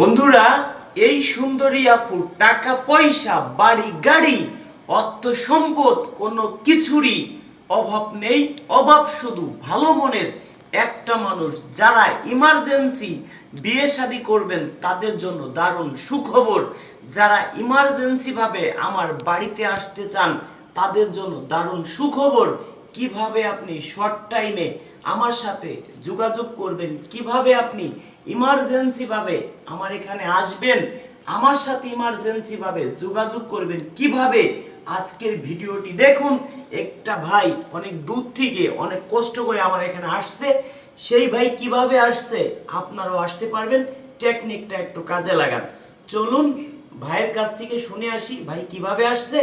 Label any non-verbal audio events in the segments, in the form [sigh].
বন্ধুরা, এই সুন্দরী আপুর টাকা, পয়সা, বাড়ি, গাড়ি, অর্থ সম্পদ কোনো কিছুরই অভাব নেই। অভাব শুধু ভালো মনের একটা মানুষ যারা ইমার্জেন্সি বিয়ে শাদী করবেন, তাদের জন্য দারুণ সুখবর। যারা ইমার্জেন্সি ভাবে আমার বাড়িতে আসতে চান, তাদের জন্য দারুণ সুখবর। কীভাবে আপনি শর্ট টাইমে আমার সাথে যোগাযোগ করবেন। কীভাবে আপনি ইমার্জেন্সি ভাবে আমার এখানে আসবেন, আমার সাথে ইমার্জেন্সি ভাবে যোগাযোগ করবেন, কীভাবে? আজকের ভিডিওটি দেখুন। একটা ভাই অনেক দূর থেকে অনেক কষ্ট করে আমার এখানে আসছে। সেই ভাই কীভাবে আসছে আপনারাও আসতে পারবেন। টেকনিকটা একটু কাজে লাগান। চলুন ভাইয়ের কাছ থেকে শুনে আসি ভাই কীভাবে আসছে?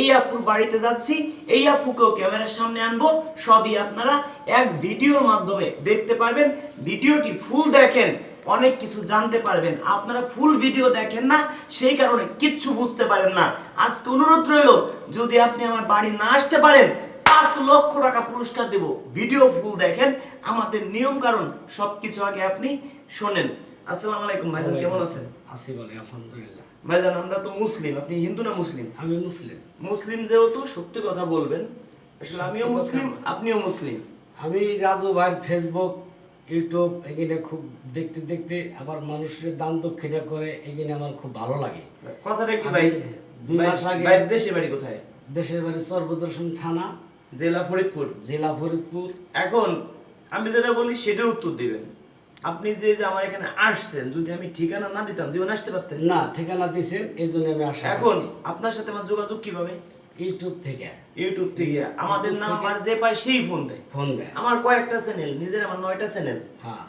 এই আপুর বাড়িতে যাচ্ছি এই আপুকেও ক্যামেরার সামনে আনব সবই আপনারা এক ভিডিওর মাধ্যমে দেখতে পারবেন। ভিডিওটি ফুল দেখেন অনেক কিছু জানতে পারবেন। আপনারা ফুল ভিডিও দেখেন না সেই কারণে কিচ্ছু বুঝতে পারেন না। আজকে অনুরোধ রইল যদি আপনি আমার বাড়ি না আসতে পারেন পাঁচ লক্ষ টাকা পুরস্কার দেব। ভিডিও ফুল দেখেন আমাদের নিয়ম কারণ সবকিছু আগে আপনি শোনেন। আসসালামু আলাইকুম ভাইজান কেমন আছেন? আছি বলে আলহামদুলিল্লাহ। ভাইজান আমরা তো মুসলিম আপনি হিন্দু না মুসলিম? আমি মুসলিম। মুসলিম যেহেতু সত্যি কথা বলবেন আসলে আমিও মুসলিম আপনিও মুসলিম। আমি রাজু ভাইয়ের ফেসবুক ইউটিউব এখানে খুব দেখতে দেখতে আবার মানুষের দান দক্ষিণা করে এখানে আমার খুব ভালো লাগে। কথাটা কি ভাই? দুই মাস আগে- ভাইয়ের দেশে বাড়ি কোথায়? দেশের বাড়ি সর্বদর্শন থানা জেলা ফরিদপুর। জেলা ফরিদপুর। এখন আমি যেটা বলি সেটার উত্তর দিবেন। আপনি যে আমার এখানে আসছেন যদি আমি ঠিকানা না দিতাম জীবন আসতে পারতেন? না ঠিকানা দিয়েছেন এই জন্য আমি আসা এখন আপনার সাথে আমার যোগাযোগ কীভাবে? ইউটিউব থেকে। ইউটিউব থেকে। আমাদের নাম্বার যে পায় সেই ফোন দেয়। ফোন দেয়। আমার কয়েকটা চ্যানেল নিজের আমার নয়টা চ্যানেল হ্যাঁ।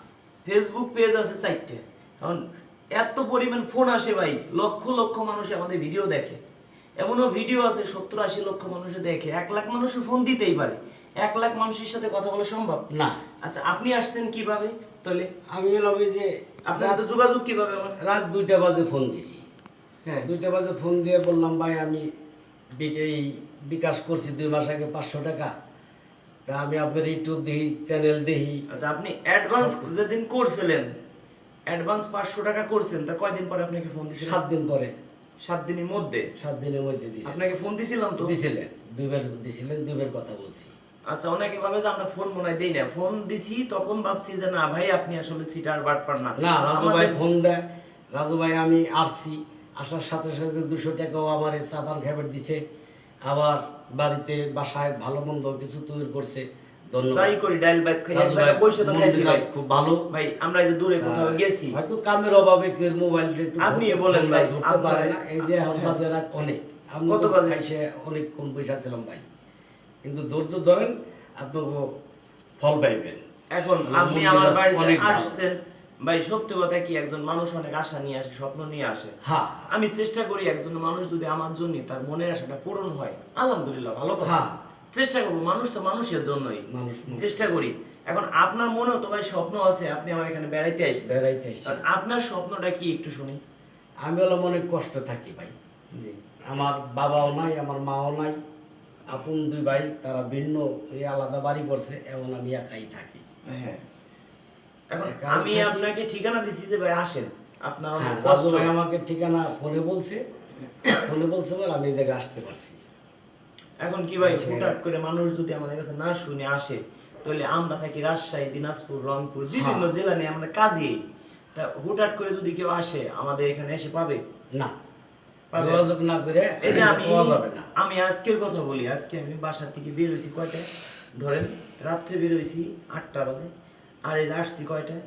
ফেসবুক পেজ আছে চারটে। কারণ এত পরিমাণ ফোন আসে ভাই লক্ষ লক্ষ মানুষ আমাদের ভিডিও দেখে। এমনও ভিডিও আছে সত্তর আশি লক্ষ মানুষে দেখে। এক লাখ মানুষও ফোন দিতেই পারে। এক লাখ মানুষের সাথে কথা বলা সম্ভব? না। আচ্ছা আপনি আসছেন কীভাবে? তাহলে আমি হলাম এই যে আপনার সাথে যোগাযোগ কীভাবে আমার? রাত দুইটা বাজে ফোন দিছি। হ্যাঁ। দুইটা বাজে ফোন দিয়ে বললাম ভাই আমি এই বিকাশ করছি দুই মাস আগে পাঁচশো টাকা। তা আমি আপনার ইউটিউব দেখি চ্যানেল দেখি। আচ্ছা আপনি অ্যাডভান্স যেদিন করছিলেন অ্যাডভান্স পাঁচশো টাকা করছেন তা কয়দিন পরে আপনাকে ফোন দিয়েছিলেন সাত দিন পরে। সাত দিনের মধ্যে? সাত দিনের মধ্যে দিয়েছি আপনাকে ফোন দিছিলাম তো? দিছিলেন। দুইবার দিছিলেন দুইবার কথা বলছি। আচ্ছা অনেকে ভাবে যে আমরা ফোন মনে দেই না। ফোন দিছি তখন ভাবছি যে না ভাই আপনি আসলে সিটার বাটপার না। না রাজু ভাই ফোন দেয়। রাজু ভাই আমি আসছি। আসার সাথে সাথে দুশো টাকাও আমার চাপান খাবার দিছে। আবার বাড়িতে বাসায় ভালো মন্দ কিছু তৈরি করছে। ধন্যবাদ। ট্রাই করি ডাইল বাইট খাই জায়গায় তো খাইছি ভাই। খুব ভালো। ভাই আমরা এই যে দূরে কোথাও গেছি। হয়তো কামের অভাবে কেউ মোবাইলটা একটু আপনি বলেন ভাই, ধরতে পারে না। এই যে হ্যাঁ। বাজে রাত অনেক। কত বাজে? এসে অনেকক্ষণ বসে ছিলাম ভাই। কিন্তু ধৈর্য ধরেন আপনাকে ফল পাইবেন। এখন আপনি আমার বাড়িতে আসছেন ভাই সত্যি কথা কি একজন মানুষ অনেক আশা নিয়ে আসে স্বপ্ন নিয়ে আসে। হ্যাঁ আমি চেষ্টা করি একজন মানুষ যদি আমার জন্য তার মনের আশাটা পূরণ হয় আলহামদুলিল্লাহ ভালো কথা। হ্যাঁ। চেষ্টা করব মানুষ তো মানুষের জন্যই। চেষ্টা করি। এখন আপনার মনেও তো ভাই স্বপ্ন আছে আপনি আমার এখানে বেড়াইতে আসছেন। বেড়াইতে। আর আপনার স্বপ্নটা কি একটু শুনি। আমি হলাম অনেক কষ্ট থাকি ভাই। জি। আমার বাবাও নাই আমার মাও নাই। আপন দুই ভাই তারা ভিন্ন এই আলাদা বাড়ি করছে এমন আমি একাই থাকি। হ্যাঁ। এখন আমি আপনাকে ঠিকানা দিছি যে ভাই আসেন আপনার হ্যাঁ কষ্ট। আমাকে ঠিকানা ফোনে বলছে। ফোনে বলছে বলে আমি এই জায়গায় আসতে পারছি। এখন কি ভাই আচ্ছা। হুটহাট করে মানুষ যদি আমাদের কাছে না শুনে আসে তাহলে আমরা থাকি রাজশাহী দিনাজপুর রংপুর বিভিন্ন হ্যাঁ। জেলা নিয়ে আমরা কাজে তা হুটহাট করে যদি কেউ আসে আমাদের এখানে এসে পাবে? না। যোগাযোগ না করে এই যে আমি যাবে না। আমি আজকের কথা বলি আজকে আমি বাসা থেকে বের কয়টায়? ধরেন রাত্রে বের আটটা বাজে আর এই আসছি কয়টায়?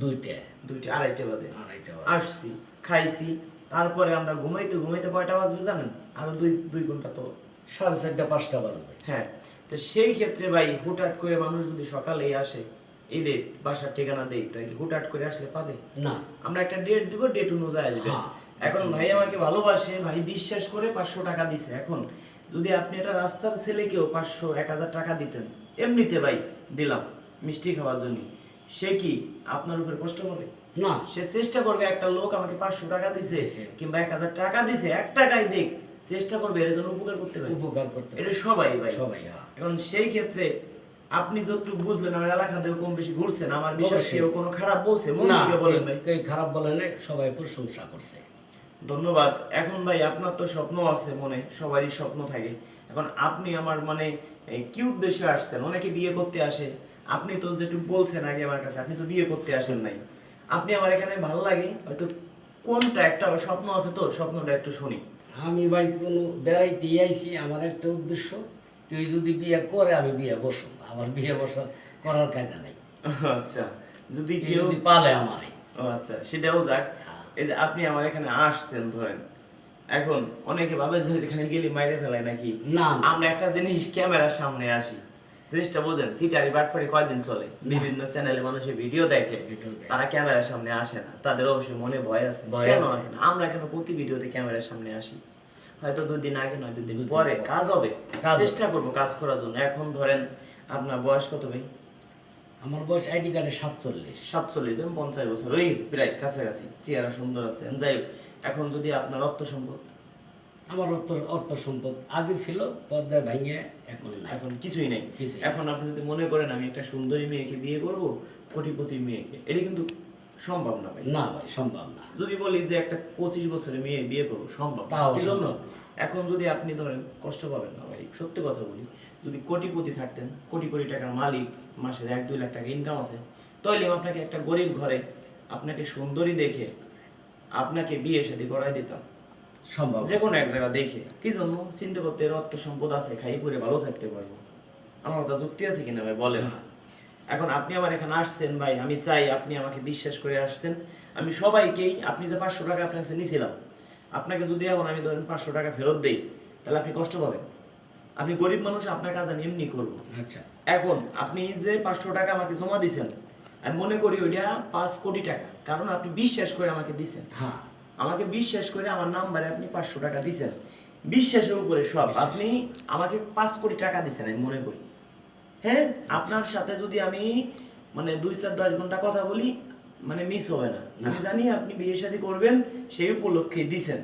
দুইটা দুইটা আড়াইটা বাজে। আড়াইটা আসছি খাইছি তারপরে আমরা ঘুমাইতে ঘুমাইতে কয়টা বাজবে জানেন? আরও দুই দুই ঘণ্টা তো। সাড়ে চারটা পাঁচটা বাজবে। হ্যাঁ তো সেই ক্ষেত্রে ভাই হুটহাট করে মানুষ যদি সকালেই আসে এই দে বাসার ঠিকানা দেই তাই হুটহাট করে আসলে পাবে? না। আমরা একটা ডেট দিব ডেট অনুযায়ী আসবে। হ্যাঁ। এখন ভাই আমাকে ভালোবাসে ভাই বিশ্বাস করে পাঁচশো টাকা দিছে। এখন যদি আপনি একটা রাস্তার ছেলেকেও পাঁচশো এক হাজার টাকা দিতেন এমনিতে ভাই দিলাম মিষ্টি খাওয়ার জন্য। সে কি আপনার উপরে কষ্ট হবে না। সে চেষ্টা করবে একটা লোক আমাকে পাঁচশো টাকা দিছে। কিংবা এক হাজার টাকা দিছে এক টাকাই দেখ চেষ্টা করবে এর জন্য উপকার করতে পারে। উপকার করতে এটা সবাই ভাই। সবাই হ্যাঁ। এখন সেই ক্ষেত্রে আপনি যতটুকু বুঝলেন আমার এলাকাতেও কম বেশি ঘুরছেন আমার বিশ্বাস কেউ কোনো খারাপ বলছে? মন থেকে বলেন ভাই। খারাপ বলে নাই সবাই প্রশংসা করছে। ধন্যবাদ। এখন ভাই আপনার তো স্বপ্ন আছে মনে সবারই স্বপ্ন থাকে। এখন আপনি আমার মানে কি উদ্দেশ্যে আসছেন? অনেকে বিয়ে করতে আসে। আপনি তো যেটুকু বলছেন আগে আমার কাছে আপনি তো বিয়ে করতে আসেন নাই। আপনি আমার এখানে ভালো লাগে হয়তো কোনটা একটা স্বপ্ন আছে তো স্বপ্নটা একটু শুনি। আমি ভাই কোনো বেড়াইতে আইছি আমার একটা উদ্দেশ্য কেউ যদি বিয়ে করে আমি বিয়ে বসবো। আমার বিয়ে বসা করার কায়দা নাই। আচ্ছা যদি কেউ পালে আমারে। আচ্ছা সেটাও যাক। এই যে আপনি আমার এখানে আসছেন ধরেন। এখন অনেকে ভাবে যে এখানে গেলে মাইরে ফেলায় নাকি? না। আমরা একটা জিনিস ক্যামেরার সামনে আসি। জিনিসটা বোঝেন সিটারি বাটপারি কয়দিন চলে? বিভিন্ন চ্যানেলে মানুষের ভিডিও দেখে। তারা ক্যামেরার সামনে আসে না। তাদের অবশ্যই মনে ভয় আছে। কেন আছে। আসে না? আমরা কেন প্রতি ভিডিওতে ক্যামেরার সামনে আসি? হয়তো দুই দিন আগে নয় দুই দিন দুদিন পরে কাজ হবে। চেষ্টা করব কাজ করার জন্য। এখন ধরেন আপনার বয়স কত ভাই? আমার বয়স আইডি কার্ডে সাতচল্লিশ। সাতচল্লিশ ধরুন পঞ্চাশ বছর। হয়ে গেছে প্রায় কাছাকাছি চেহারা সুন্দর আছে। যাই এখন যদি আপনার অর্থ সম্পদ? আমার অর্থ অর্থ সম্পদ আগে ছিল পদ্মায় ভাঙে এখন এখন কিছুই নেই। এখন আপনি যদি মনে করেন আমি একটা সুন্দরী মেয়েকে বিয়ে করব কোটিপতি মেয়েকে এটা কিন্তু সম্ভব না ভাই। না ভাই সম্ভব না। যদি বলি যে একটা পঁচিশ বছরের মেয়ে বিয়ে করব সম্ভব তাও জন্য? এখন যদি আপনি ধরেন কষ্ট পাবেন না ভাই সত্যি কথা বলি যদি কোটিপতি থাকতেন কোটি কোটি টাকার মালিক মাসে এক দুই লাখ টাকা ইনকাম আছে তাহলে আপনাকে একটা গরিব ঘরে আপনাকে সুন্দরী দেখে আপনাকে বিয়ে শাদী করাই দিতাম। সম্ভব। যে কোনো এক জায়গা দেখে। কি জন্য? চিন্তা করতে এর অর্থ সম্পদ আছে খাই পরে ভালো থাকতে পারব। আমার কথা যুক্তি আছে কিনা ভাই বলেন। এখন আপনি আমার এখানে আসছেন ভাই আমি চাই আপনি আমাকে বিশ্বাস করে আসছেন আমি সবাইকেই আপনি যে পাঁচশো টাকা আপনার কাছে নিয়েছিলাম আপনাকে যদি এখন আমি ধরেন পাঁচশো টাকা ফেরত দিই তাহলে আপনি কষ্ট পাবেন। আপনি গরিব মানুষ আপনার কাজ আমি এমনি করব। আচ্ছা। এখন আপনি যে পাঁচশো টাকা আমাকে জমা দিছেন আমি মনে করি ওইটা পাঁচ কোটি টাকা। কারণ আপনি বিশ্বাস করে আমাকে দিছেন। হ্যাঁ। আমাকে বিশ্বাস করে আমার নাম্বারে আপনি পাঁচশো টাকা দিছেন। বিশ্বাসের উপরে সব। আপনি আমাকে পাঁচ কোটি টাকা দিছেন আমি মনে করি। হ্যাঁ? আপনার সাথে যদি আমি মানে দুই চার দশ ঘণ্টা কথা বলি মানে মিস হবে না। আমি জানি আপনি বিয়ে শাদী করবেন সেই উপলক্ষে দিছেন।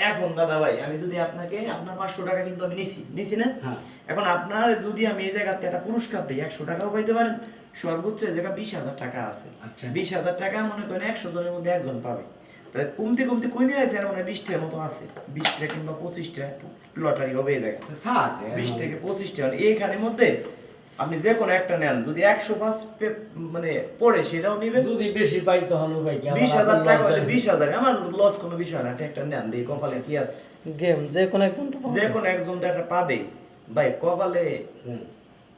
এখন দাদা ভাই আমি যদি আপনাকে আপনার পাঁচশো টাকা কিন্তু আমি নিছি। নিছি না? হ্যাঁ। এখন আপনার যদি আমি এই জায়গাতে একটা পুরস্কার দিই একশো টাকাও পাইতে পারেন। সর্বোচ্চ এই জায়গা বিশ হাজার টাকা আছে। আচ্ছা। বিশ হাজার টাকা মনে করেন একশো জনের মধ্যে একজন পাবে। তাই কমতে কমতে কমে আছে আর মানে বিশটার মতো আছে। বিশটা কিংবা পঁচিশটা লটারি হবে এই জায়গা বিশ থেকে পঁচিশটা এইখানের মধ্যে আপনি যে কোনো একটা নেন যদি একশো পাঁচ মানে পড়ে সেটাও নিবেন। যদি বেশি পাই তখন ভাই কি বিশ হাজার টাকা হলে বিশ হাজার আমার লস কোনো বিষয় না একটা নেন দিয়ে কপালে কি আছে। গেম যে কোনো একজন তো যে কোনো একজন তো একটা পাবে ভাই কপালে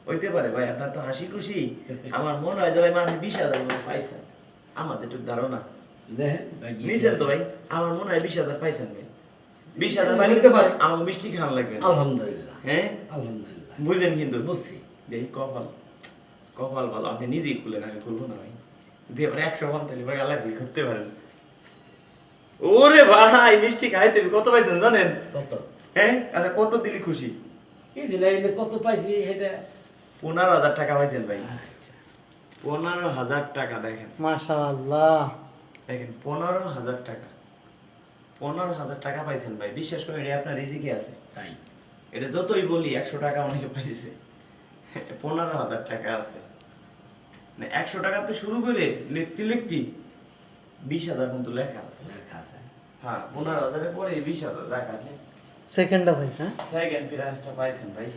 হইতে পারে ভাই আপনার তো হাসি খুশি আমার মনে হয় যে ভাই মানুষ বিশ হাজার করে পাইছেন। আমার যেটুকু ধারণা। নিছেন তো ভাই? আমার মনে হয় বিশ হাজার পাইছেন ভাই। বিশ হাজার পাইলে পারে। আমার মিষ্টি খাওয়ান লাগবে। আলহামদুলিল্লাহ। হ্যাঁ? আলহামদুলিল্লাহ। বুঝলেন কিন্তু। বুঝছি। দেখি কপাল কপাল ভালো। আপনি নিজেই খুলেন আমি খুলবো না ভাই। দিয়ে এবার একশো তাহলে ভাই আলাদা করতে পারেন। ওরে ভাই মিষ্টি খাইতে কত পাইছেন জানেন? কত? হ্যাঁ? আচ্ছা কত দিলি খুশি? কত পাইছি এটা? পনেরো হাজার টাকা পাইছেন ভাই। আচ্ছা। পনেরো হাজার টাকা দেখেন। মাশাআল্লাহ। দেখেন পনেরো হাজার টাকা। পনেরো হাজার টাকা পাইছেন ভাই। বিশ্বাস করে এটা আপনার রিজিকে আছে। তাই। এটা যতই বলি একশো টাকা অনেকে পাইছে। পনেরো হাজার টাকা আছে। মানে একশো টাকাতে শুরু করে লিখতে লিখতে বিশ হাজার কিন্তু লেখা আছে। লেখা আছে। হ্যাঁ পনেরো হাজারের পরে বিশ হাজার টাকা আছে। সেকেন্ডটা পাইছে হ্যাঁ? সেকেন্ড প্রাইজটা পাইছেন ভাই।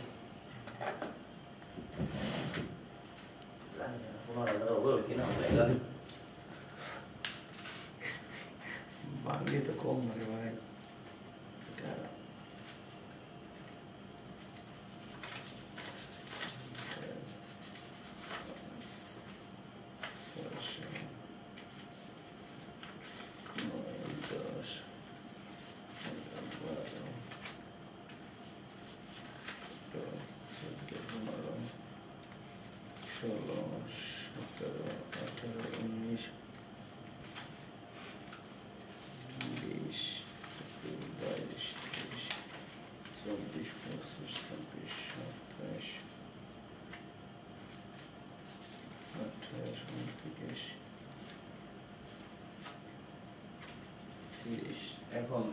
পনেরো হাজার হবে বাংলি তো কম মানে ভাই এটা দশ বারো চোদ্দ পনেরো ষোলো সতেরো আঠারো উনিশ বিশ বাইশ তেইশ চব্বিশ পঁচিশ ছাব্বিশ সাতাশ আঠাশ উনত্রিশ তিরিশ এখন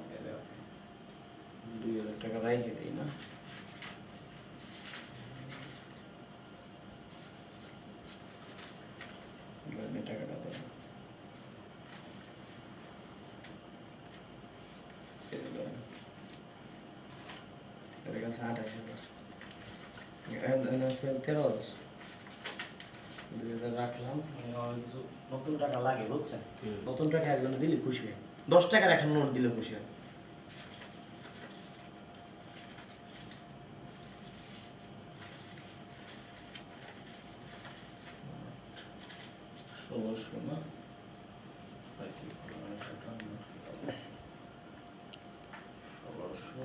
দুই হাজার টাকা রাইখে দিই না আছে আঠাশ হাজার এখানে- এখানে আছে তেরো হাজার দুই হাজার রাখলাম কিছু নতুন টাকা লাগে বুঝছেন? নতুন টাকা একজনে দিলে খুশি হয়। দশ টাকার এখন নোট দিলে খুশি হয়। ষোলোশো না আর কি করলাম একটা টাকা নোট কি হবে? ষোলোশো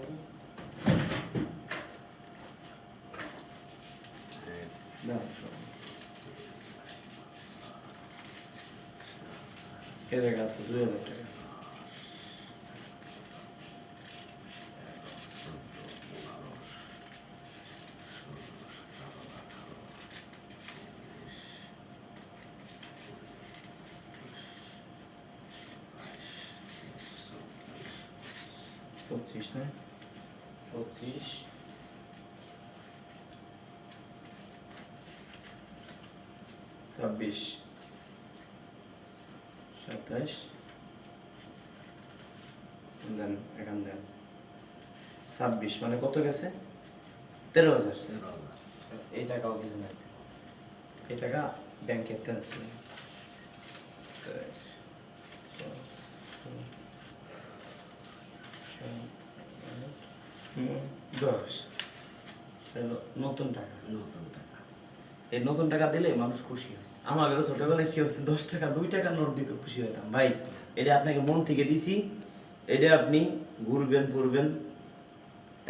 দাও, দাও। এর জায়গা আছে দুই হাজার টাকা পঁচিশ না? পঁচিশ। ছাব্বিশ। সাতাশ দেন এখান দেন ছাব্বিশ মানে কত গেছে? তেরো হাজার। এই টাকাও কিছু নাই। এই টাকা ব্যাংকে আছে দশ। নতুন টাকা। নতুন টাকা। এই নতুন টাকা দিলে মানুষ খুশি হয়। আমাদেরও ছোটবেলায় কি হচ্ছে দশ টাকা দুই টাকা নোট দিতে খুশি হইতাম। ভাই এটা আপনাকে মন থেকে দিছি এটা আপনি ঘুরবেন ফুরবেন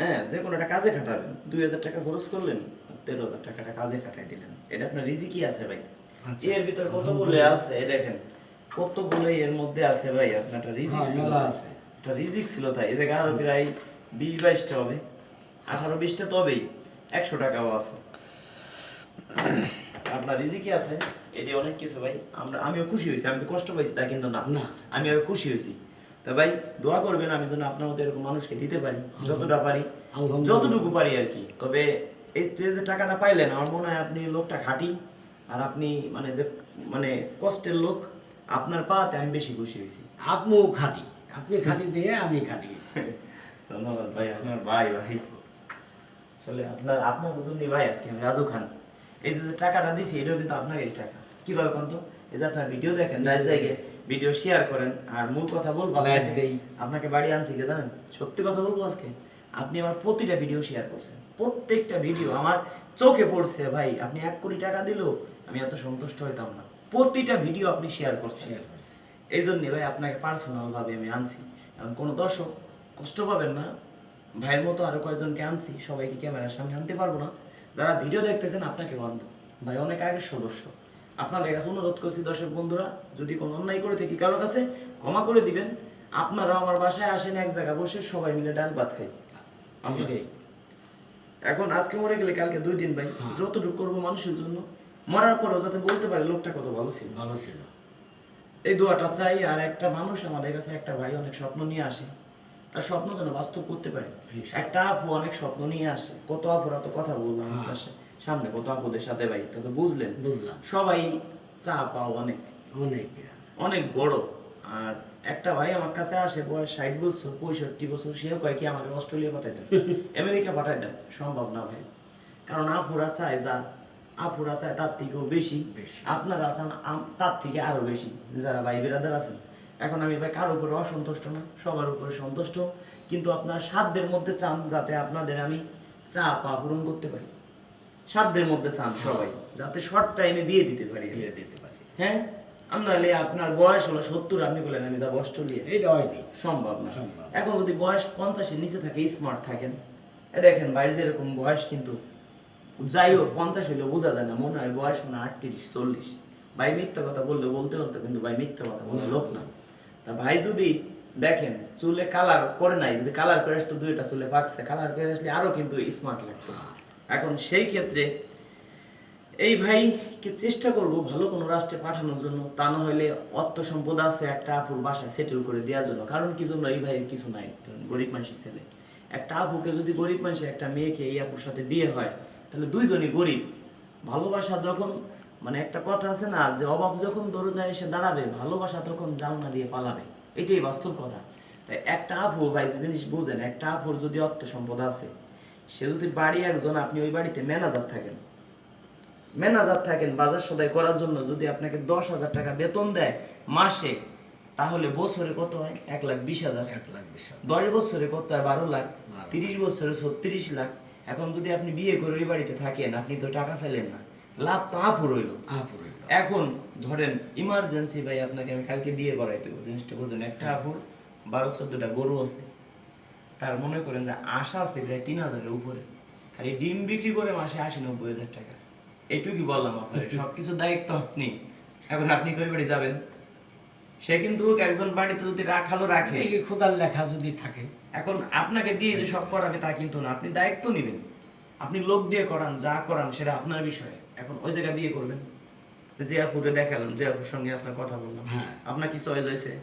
হ্যাঁ যে কোনো একটা কাজে খাটাবেন। দুই হাজার টাকা খরচ করলেন তেরো হাজার টাকাটা কাজে খাটাই দিলেন। এটা আপনার রিজিকই আছে ভাই। আচ্ছা। এর ভিতর কতগুলো আছে? এই দেখেন কতগুলো এর মধ্যে আছে ভাই আপনার একটা রিজিক হ্যাঁ, ছিল। আছে। একটা রিজিক ছিল তাই। এ জায়গায় আরও প্রায় বিশ বাইশটা হবে। আঠারো বিশটা তবেই একশো টাকাও আছে। আপনার রিজিকি আছে এটি অনেক কিছু ভাই। আমরা আমিও খুশি হয়েছি আমি তো কষ্ট পাইছি তা কিন্তু না। না। আমি আর খুশি হয়েছি। তা ভাই দোয়া করবেন আমি যেন আপনার মতো এরকম মানুষকে দিতে পারি যতটা পারি যতটুকু পারি আর কি। তবে এই যে যে টাকাটা পাইলেন আমার মনে হয় আপনি লোকটা খাঁটি আর আপনি মানে যে মানে কষ্টের লোক আপনার পাতে আমি বেশি খুশি হয়েছি। আপনিও খাটি আপনি খাটি দিয়ে আমি খাটি ধন্যবাদ ভাই আপনার ভাই ভাই। আসলে আপনার আপনার জন্যই ভাই আজকে আমি রাজু খান। এই যে টাকাটা দিছি এটাও কিন্তু আপনারই টাকা। কীভাবে কোন তো এই যে আপনার ভিডিও দেখেন রাত জায়গায় ভিডিও শেয়ার করেন আর মূল কথা বলব আপনাকে- দেই। আপনাকে বাড়ি আনছি কে জানেন? সত্যি কথা বলব আজকে আপনি আমার প্রতিটা ভিডিও শেয়ার করছেন। প্রত্যেকটা ভিডিও আমার চোখে পড়ছে ভাই আপনি এক কোটি টাকা দিলেও আমি এত সন্তুষ্ট হইতাম না। প্রতিটা ভিডিও আপনি শেয়ার করছেন। এই জন্য ভাই আপনাকে পার্সোনাল ভাবে আমি আনছি। এখন কোনো দর্শক কষ্ট পাবেন না। ভাইয়ের মতো আরও কয়েকজনকে আনছি সবাইকে ক্যামেরার সামনে আনতে পারব না। যারা ভিডিও দেখতেছেন আপনাকে আনব ভাই অনেক আগের সদস্য আপনাদের কাছে অনুরোধ করছি দর্শক বন্ধুরা যদি কোনো অন্যায় করে থাকি কারোর কাছে ক্ষমা করে দিবেন। আপনারা আমার বাসায় আসেন এক জায়গায় বসে সবাই মিলে ডাল ভাত খাই। আমরা এখন আজকে মরে গেলে কালকে দুই দিন ভাই। হ্যাঁ। যতটুকু করব মানুষের জন্য। মরার পরেও যাতে বলতে পারে লোকটা কত ভালো ছিল। ভালো ছিল। এই দোয়াটা চাই আর একটা মানুষ আমাদের কাছে একটা ভাই অনেক স্বপ্ন নিয়ে আসে। তার স্বপ্ন যেন বাস্তব করতে পারে। একটা আপু অনেক স্বপ্ন নিয়ে আসে। কত আপুরা তো কথা বললাম হ্যাঁ। সামনে কত আপুদের সাথে ভাই তা তো বুঝলেন। বুঝলাম। সবাই চা পাও অনেক। অনেক। অনেক বড়। আর একটা ভাই আমার কাছে আসে বয়স ষাট বছর পঁয়ষট্টি বছর সেও কয় কি আমাকে অস্ট্রেলিয়া পাঠাই দেন। [laughs] আমেরিকা পাঠাই দেন। সম্ভব না ভাই। কারণ আপুরা চায় যা আপুরা চায় তার থেকেও বেশি। বেশি। আপনারা আছেন তার থেকে আরও বেশি। যারা ভাই বিরাদার আছেন। এখন আমি ভাই কারোর উপরে অসন্তুষ্ট না সবার উপরে সন্তুষ্ট। কিন্তু আপনার সাধ্যের মধ্যে চান যাতে আপনাদের আমি চা পা পূরণ করতে পারি। সাধ্যের মধ্যে চান সবাই যাতে শর্ট টাইমে বিয়ে দিতে পারি বিয়ে দিতে পারি। হ্যাঁ? আপনার বয়স হলো সত্তর আপনি বলেন আমি যাব অস্ট্রেলিয়া। হয়নি। সম্ভব না। সম্ভব। এখন যদি বয়স পঞ্চাশের নিচে থাকে স্মার্ট থাকেন। এ দেখেন বাইরে যেরকম বয়স কিন্তু যাই হোক পঞ্চাশ হইলে বোঝা যায় না মনে হয় বয়স মনে হয় আটত্রিশ চল্লিশ। ভাই মিথ্যা কথা বললে বলতে পারতো কিন্তু ভাই মিথ্যা কথা বলে লোক না। তা ভাই যদি দেখেন চুলে কালার করে নাই, যদি কালার করে আসতো দুইটা চুলে পাকছে কালার করে আসলে আরও কিন্তু স্মার্ট লাগতো। এখন সেই ক্ষেত্রে এই ভাইকে চেষ্টা করব ভালো কোনো রাষ্ট্রে পাঠানোর জন্য? তা না হলে অর্থ সম্পদ আছে একটা আপুর বাসায় সেটেল করে দেওয়ার জন্য। কারণ কি জন্য এই ভাইয়ের কিছু নাই? গরিব মানুষের ছেলে। একটা আপুকে যদি গরিব মানুষের একটা মেয়েকে এই আপুর সাথে বিয়ে হয়, তাহলে দুইজনই গরিব। ভালোবাসা যখন মানে একটা কথা আছে না যে অভাব যখন দরজায় এসে দাঁড়াবে ভালোবাসা তখন জানলা দিয়ে পালাবে। এটাই বাস্তব কথা। তাই একটা আপু ভাই যে জিনিস বুঝেন একটা আপুর যদি অর্থ সম্পদ আছে সে যদি বাড়ি একজন আপনি ওই বাড়িতে ম্যানেজার থাকেন। ম্যানেজার থাকেন বাজার সদাই করার জন্য যদি আপনাকে দশ হাজার টাকা বেতন দেয় মাসে তাহলে বছরে কত হয়? এক লাখ বিশ হাজার। এক লাখ বিশ। দশ বছরে কত হয়? বারো লাখ। তিরিশ বছরে ছত্রিশ লাখ। এখন যদি আপনি বিয়ে করে ওই বাড়িতে থাকেন আপনি তো টাকা চাইলেন না। লাভ তো আপু রইল। আপুর এগুলো। এখন ধরেন ইমার্জেন্সি ভাই আপনাকে আমি কালকে বিয়ে করাইতে হবে জিনিসটা বুঝলেন একটা আপুর বারো চোদ্দটা গরু আছে তার মনে করেন যে আশা আছে প্রায় তিন হাজারের উপরে। খালি ডিম বিক্রি করে মাসে আশি নব্বই হাজার টাকা। এইটুকুই বললাম আপনার [laughs] সব কিছু দায়িত্ব আপনি। এখন আপনি কই বাড়ি যাবেন? সে কিন্তু একজন বাড়িতে যদি রাখালো রাখে। খোদার লেখা যদি থাকে। এখন আপনাকে দিয়ে যে সব করাবে তা কিন্তু না আপনি দায়িত্ব নেবেন। আপনি লোক দিয়ে করান যা করান সেটা আপনার বিষয়। ওই জায়গায় বিয়ে করবেন? যে আপুকে দেখালাম যে আপুর সঙ্গে আপনার কথা বললাম। হ্যাঁ। আপনার কি চয়েস হয়েছে?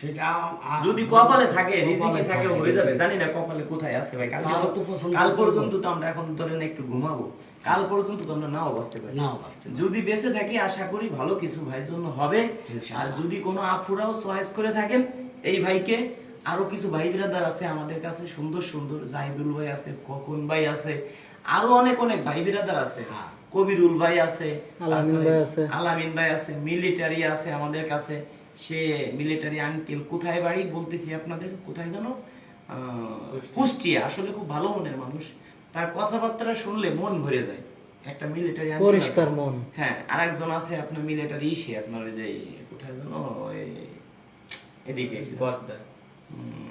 সেটা যদি কপালে থাকে রিজিকে থাকে হয়ে যাবে। জানি না কপালে কোথায় আছে ভাই কালকে তো- কাল পর্যন্ত তো আমরা এখন ধরেন একটু ঘুমাবো। কাল পর্যন্ত তো আমরা নাও পারি। নাও বাঁচতে যদি বেঁচে থাকি আশা করি ভালো কিছু ভাইয়ের জন্য হবে। আর যদি কোনো আফুরাও চয়েস করে থাকেন এই ভাইকে আরও কিছু ভাই বিরাদার আছে আমাদের কাছে সুন্দর সুন্দর। জাহিদুল ভাই আছে খোকন ভাই আছে আরও অনেক অনেক ভাই বিরাদার আছে। হ্যাঁ। কবিরুল ভাই আছে আলামিন তারপরে ভাই আছে। আলামিন ভাই আছে মিলিটারি আছে আমাদের কাছে। সে মিলিটারি আঙ্কেল কোথায় বাড়ি বলতেছি আপনাদের কোথায় জানো কুষ্টিয়া। আসলে খুব ভালো মনের মানুষ। তার কথাবার্তা শুনলে মন ভরে যায়। একটা মিলিটারি পরিষ্কার মন। হ্যাঁ আর একজন আছে আপনার মিলিটারি সে আপনার ওই যে কোথায় জানো এদিকে।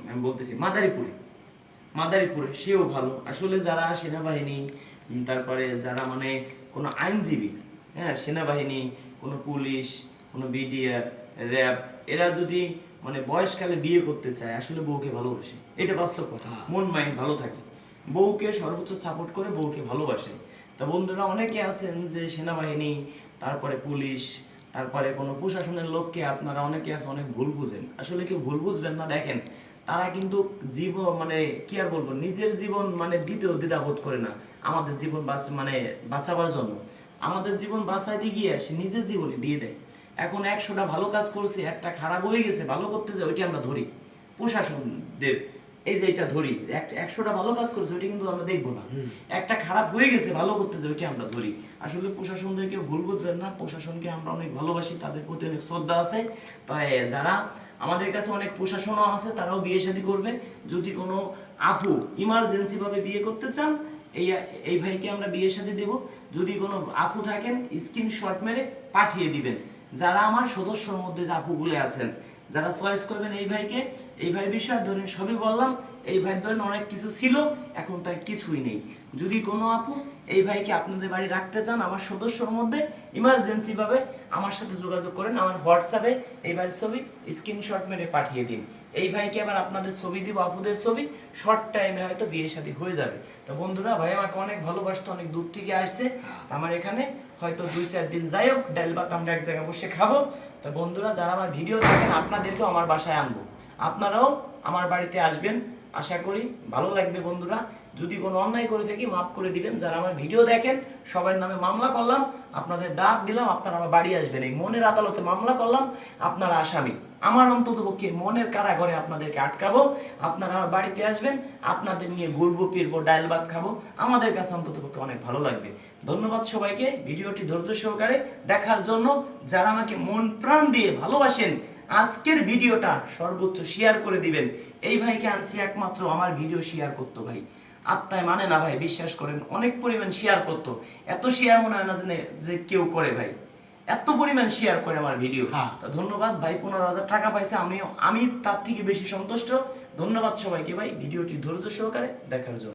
আমি বলতেছি মাদারীপুরে। মাদারীপুরে সেও ভালো। আসলে যারা সেনাবাহিনী তারপরে যারা মানে কোনো আইনজীবী হ্যাঁ সেনাবাহিনী কোনো পুলিশ কোনো বিডিআর র্যাব এরা যদি মানে বয়সকালে বিয়ে করতে চায় আসলে বউকে ভালোবাসে। এটা বাস্তব কথা। হ্যাঁ। মন মাইন্ড ভালো থাকে। বউকে সর্বোচ্চ সাপোর্ট করে বউকে ভালোবাসে। তা বন্ধুরা অনেকে আছেন যে সেনাবাহিনী তারপরে পুলিশ তারপরে কোনো প্রশাসনের লোককে আপনারা অনেকে আছে অনেক ভুল বুঝেন। আসলে কেউ ভুল বুঝবেন না দেখেন। তারা কিন্তু জীবন মানে কি আর বলব নিজের জীবন মানে দিতেও দ্বিধাবোধ করে না আমাদের জীবন বাঁচ মানে বাঁচাবার জন্য। আমাদের জীবন বাঁচাইতে গিয়ে সে নিজের জীবনে দিয়ে দেয়। এখন একশোটা ভালো কাজ করছে একটা খারাপ হয়ে গেছে ভালো করতে যায় ওইটা আমরা ধরি। প্রশাসনদের এই যে এটা ধরি একশোটা ভালো কাজ করছে ওইটা কিন্তু আমরা দেখব না। একটা খারাপ হয়ে গেছে ভালো করতে যায় ওইটা আমরা ধরি। আসলে প্রশাসনদেরকে ভুল বুঝবেন না প্রশাসনকে আমরা অনেক ভালোবাসি তাদের প্রতি অনেক শ্রদ্ধা আছে। তাই যারা আমাদের কাছে অনেক প্রশাসনও আছে, তারাও বিয়ে শাদী করবে। যদি কোনো আপু ইমার্জেন্সি ভাবে বিয়ে করতে চান, এই এই ভাইকে আমরা বিয়ে শাদী দেব। যদি কোনো আপু থাকেন স্ক্রিনশট মেরে পাঠিয়ে দিবেন। যারা আমার সদস্যর মধ্যে যে আপুগুলো আছেন, যারা চয়েস করবেন এই ভাইকে, এই ভাইয়ের বিষয়ে ধরেন সবই বললাম, এই ভাইয়ের ধরেন অনেক কিছু ছিল, এখন তার কিছুই নেই। যদি কোনো আপু এই ভাইকে আপনাদের বাড়ি রাখতে চান, আমার সদস্যর মধ্যে ইমার্জেন্সি ভাবে আমার সাথে যোগাযোগ করেন, আমার হোয়াটসঅ্যাপে এই ভাইয়ের ছবি স্ক্রিনশট মেরে পাঠিয়ে দিন। এই ভাইকে আবার আপনাদের ছবি দিব, আপুদের ছবি শর্ট টাইমে হয়তো বিয়ে শাদী হয়ে যাবে। তো বন্ধুরা, ভাই আমাকে অনেক ভালোবাসতো, অনেক দূর থেকে আসছে। আমার এখানে হয়তো দুই চার দিন যাই হোক, ডাল ভাত আমরা এক জায়গায় বসে খাব। তো বন্ধুরা, যারা আমার ভিডিও দেখেন, আপনাদেরকেও আমার বাসায় আনব। আপনারাও আমার বাড়িতে আসবেন। আশা করি ভালো লাগবে বন্ধুরা। যদি কোনো অন্যায় করে থাকি মাফ করে দিবেন। যারা আমার ভিডিও দেখেন, সবার নামে মামলা করলাম, আপনাদের দাঁত দিলাম, আপনারা আমার বাড়ি আসবেন। এই মনের আদালতে মামলা করলাম, আপনারা আসামি। আমার অন্তত পক্ষে মনের কারাগারে আপনাদেরকে আটকাবো। আপনারা আমার বাড়িতে আসবেন, আপনাদের নিয়ে ঘুরবো, ফিরবো, ডাইল ভাত খাব। আমাদের কাছে অন্তত পক্ষে অনেক ভালো লাগবে। ধন্যবাদ সবাইকে। ভিডিওটি ধৈর্য সহকারে দেখার জন্য যারা আমাকে মন প্রাণ দিয়ে ভালোবাসেন আজকের ভিডিওটা সর্বোচ্চ শেয়ার করে দিবেন। এই ভাইকে আনছি একমাত্র আমার ভিডিও শেয়ার করতো ভাই। আত্মায় মানে না ভাই বিশ্বাস করেন অনেক পরিমাণ শেয়ার করতো। এত শেয়ার মনে হয় না যে- যে কেউ করে ভাই। এত পরিমাণ শেয়ার করে আমার ভিডিও হ্যাঁ। তা ধন্যবাদ ভাই পনেরো হাজার টাকা পাইছে আমি আমি তার থেকে বেশি সন্তুষ্ট। ধন্যবাদ সবাইকে ভাই ভিডিওটি ধৈর্য সহকারে দেখার জন্য।